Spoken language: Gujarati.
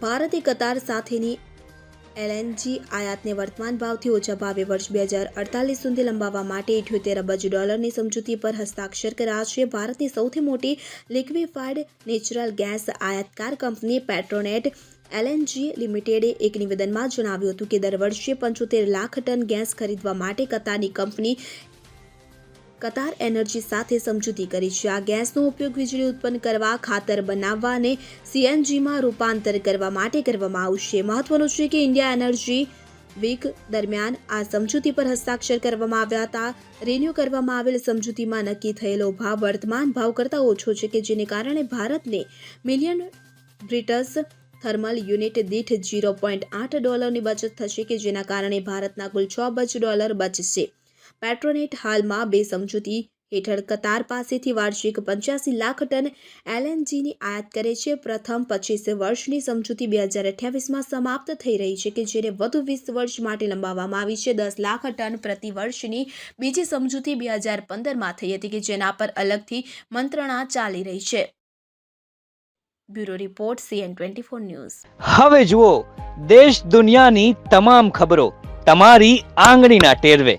ભારતે કતાર સાથેની એલએનજી આયાતને વર્તમાન ભાવથી ઓછા ભાવે વર્ષ બે હજાર અડતાલીસ સુધી લંબાવવા માટે ઇઠ્યોતેર અબજ ડોલરની સમજૂતી પર હસ્તાક્ષર કર્યા છે. ભારતની સૌથી મોટી લિક્વિફાઈડ નેચરલ ગેસ આયાતકાર કંપની પેટ્રોનેટ એલએનજી લિમિટેડે એક નિવેદનમાં જણાવ્યું હતું કે, દર વર્ષે પંચોતેર લાખ ટન ગેસ ખરીદવા માટે કતારની કંપની કતાર એનર્જી સાથે સમજૂતી કરી છે. આ ગેસનો ઉપયોગ વીજળી ઉત્પન્ન કરવા, ખાતર બનાવવા અને સીએનજીમાં રૂપાંતર કરવા માટે કરવામાં આવશે. મહત્વનું છે કે ઇન્ડિયા એનર્જી વીક દરમિયાન આ સમજૂતી પર હસ્તાક્ષર કરવામાં આવ્યા હતા. રિન્યૂ કરવામાં આવેલ સમજૂતીમાં નક્કી થયેલો ભાવ વર્તમાન ભાવ કરતાં ઓછો છે કે જેને કારણે ભારતને મિલિયન બ્રિટસ થર્મલ યુનિટ દીઠ ઝીરો પોઈન્ટ આઠ ડોલરની બચત થશે કે જેના કારણે ભારતના કુલ છ અબજ ડોલર બચશે. પેટ્રોનેટ હાલમાં બે સમજૂતી હેઠળ કતાર પાસેથી વાર્ષિક પંચ્યાસી લાખ ટન એલએનજીની આયાત કરે છે. પ્રથમ પચીસ વર્ષની સમજૂતી બે હજાર અઠ્યાવીસમાં સમાપ્ત થઈ રહી છે કે જેને વધુ વીસ વર્ષ માટે લંબાવવામાં આવી છે. દસ લાખ ટન પ્રતિ વર્ષની બીજી સમજૂતી બે હજાર પંદરમાં થઈ હતી કે જેના પર અલગથી મંત્રણા ચાલી રહી છે. Bureau report CN twenty four news. હવે જુઓ, દેશ દુનિયાની તમામ ખબરો તમારી આંગળીના ટેરવે.